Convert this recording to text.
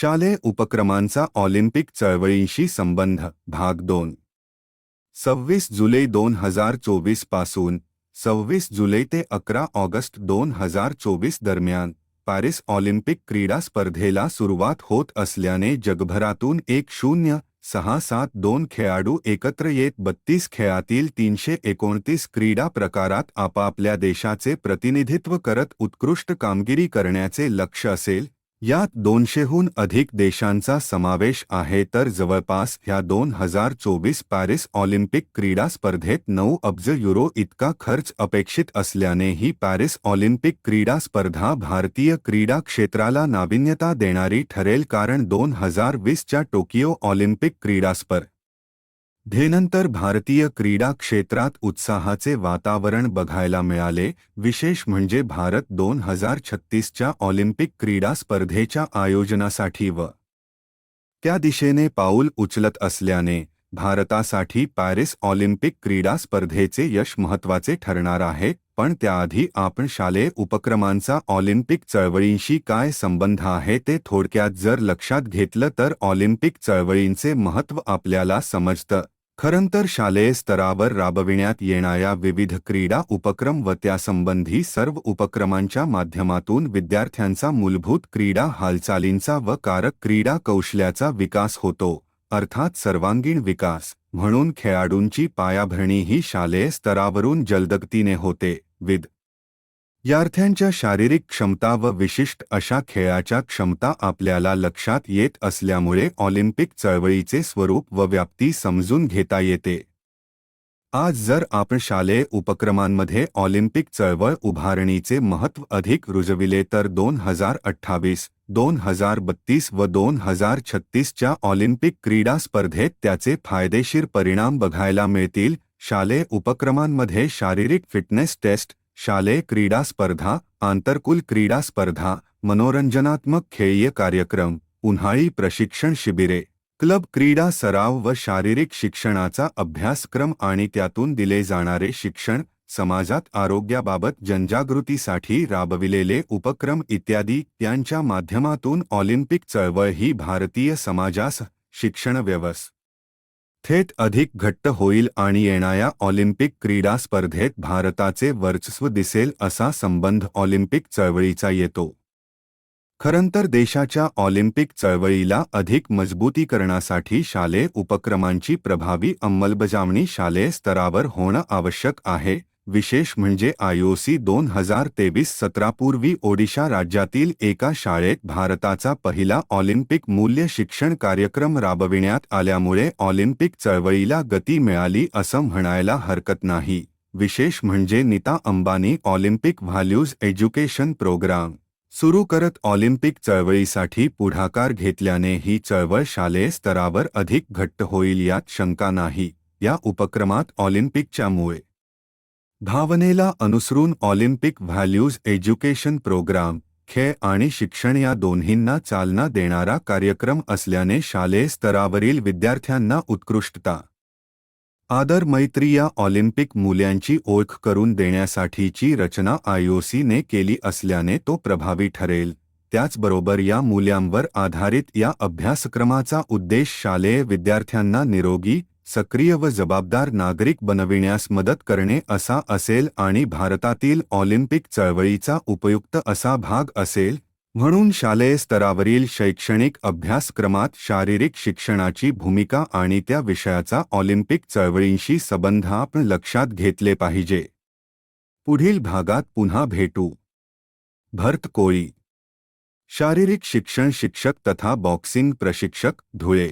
शालेय उपक्रमांचा ऑलिम्पिक चळवळींशी संबंध भाग दोन. सव्वीस जुलै दोन हजार चोवीसपासून सव्वीस जुलै ते अकरा ऑगस्ट दोन हजार चोवीस दरम्यान पॅरिस ऑलिम्पिक क्रीडा स्पर्धेला सुरुवात होत असल्याने जगभरातून एक शून्य सहा सात दोन खेळाडू एकत्र येत बत्तीस खेळातील तीनशे एकोणतीस क्रीडा प्रकारात आपापल्या देशाचे प्रतिनिधित्व करत उत्कृष्ट कामगिरी करण्याचे लक्ष असेल यात दोनशेहून अधिक देशांचा समावेश आहे तर जवळपास ह्या दोन हजार चोवीस पॅरिस ऑलिम्पिक क्रीडा स्पर्धेत नऊ अब्ज युरो इतका खर्च अपेक्षित असल्याने ही पॅरिस ऑलिम्पिक क्रीडा स्पर्धा भारतीय क्रीडा क्षेत्राला नाविन्यता देणारी ठरेल कारण दोन हजार वीसच्या टोकियो ऑलिम्पिक क्रीडा धेनंतर भारतीय क्रीडा क्षेत्रात उत्साहाचे वातावरण बघायला मिळाले विशेष म्हणजे भारत दोन हजार छत्तीसच्या ऑलिम्पिक क्रीडा स्पर्धेच्या आयोजनासाठी व त्या दिशेने पाऊल उचलत असल्याने भारतासाठी पॅरिस ऑलिम्पिक क्रीडा स्पर्धेचे यश महत्त्वाचे ठरणार आहे पण त्याआधी आपण शालेय उपक्रमांचा ऑलिम्पिक चळवळींशी काय संबंध आहे ते थोडक्यात जर लक्षात घेतलं तर ऑलिम्पिक चळवळींचे महत्त्व आपल्याला समजतं. खरंतर शालेय स्तरावर राबविण्यात येणाऱ्या विविध क्रीडा उपक्रम व त्यासंबंधी सर्व उपक्रमांच्या माध्यमातून विद्यार्थ्यांचा मूलभूत क्रीडा हालचालींचा व कारक क्रीडा कौशल्याचा विकास होतो अर्थात सर्वांगीण विकास. म्हणून खेळाडूंची पायाभरणी ही शालेय स्तरावरून जलदगतीने होते विद यार्थ्यांच्या शारीरिक क्षमता व विशिष्ट अशा खेळाच्या क्षमता आपल्याला लक्षात येत असल्यामुळे ऑलिम्पिक चळवळीचे स्वरूप व व्याप्ती समजून घेता येते. आज जर आपण शालेय उपक्रमांमध्ये ऑलिम्पिक चळवळ उभारणीचे महत्त्व अधिक रुजविले तर दोन हजार अठ्ठावीस दोन हजार बत्तीस व दोन हजार छत्तीसच्या ऑलिम्पिक क्रीडा स्पर्धेत त्याचे फायदेशीर परिणाम बघायला मिळतील. शालेय उपक्रमांमध्ये शारीरिक फिटनेस टेस्ट शालेय क्रीडा स्पर्धा आंतरकुल क्रीडा स्पर्धा मनोरंजनात्मक खेळीय कार्यक्रम उन्हाळी प्रशिक्षण शिबिरे क्लब क्रीडा सराव व शारीरिक शिक्षणाचा अभ्यासक्रम आणि त्यातून दिले जाणारे शिक्षण समाजात आरोग्याबाबत जनजागृतीसाठी राबविलेले उपक्रम इत्यादी यांच्या माध्यमातून ऑलिम्पिक चळवळ ही भारतीय समाजास शिक्षण व्यवस्था थेट अधिक घट्ट होईल आणि येणाऱ्या ऑलिम्पिक क्रीडा स्पर्धेत भारताचे वर्चस्व दिसेल असा संबंध ऑलिम्पिक चळवळीचा येतो. खरंतर देशाच्या ऑलिम्पिक चळवळीला अधिक मजबूतीकरणासाठी शालेय उपक्रमांची प्रभावी अंमलबजावणी शालेय स्तरावर होणं आवश्यक आहे विशेष म्हणजे आयओसी दोन हजार तेवीस सतरापूर्वी ओडिशा राज्यातील एका शाळेत भारताचा पहिला ऑलिम्पिक मूल्य शिक्षण कार्यक्रम राबविण्यात आल्यामुळे ऑलिम्पिक चळवळीला गती मिळाली असं म्हणायला हरकत नाही. विशेष म्हणजे Nita Ambani Olympic values education programme सुरू करत ऑलिम्पिक चळवळीसाठी पुढाकार घेतल्याने ही चळवळ शालेय स्तरावर अधिक घट्ट होईल यात शंका नाही. या उपक्रमात ऑलिम्पिकच्या मुळे भावनेला अनुसरून ऑलिम्पिक व्हॅल्यूज एज्युकेशन प्रोग्राम खेळ आणि शिक्षण या दोन्हींना चालना देणारा कार्यक्रम असल्याने शालेय स्तरावरील विद्यार्थ्यांना उत्कृष्टता. आदर मैत्री या ऑलिम्पिक मूल्यांची ओळख करून देण्यासाठीची रचना आयओसीने केली असल्याने तो प्रभावी ठरेल. त्याचबरोबर या मूल्यांवर आधारित या अभ्यासक्रमाचा उद्देश शालेय विद्यार्थ्यांना निरोगी सक्रिय व जबाबदार नागरिक बनविण्यास मदत करणे असा असेल आणि भारतातील ऑलिम्पिक चळवळीचा उपयुक्त असा भाग असेल म्हणून शालेय स्तरावरील शैक्षणिक अभ्यासक्रमात शारीरिक शिक्षणाची भूमिका आणि त्या विषयाचा ऑलिम्पिक चळवळींशी संबंध आपण लक्षात घेतले पाहिजे. पुढील भागात पुन्हा भेटू. भरत कोळी. शारीरिक शिक्षण शिक्षक तथा बॉक्सिंग प्रशिक्षक धुळे.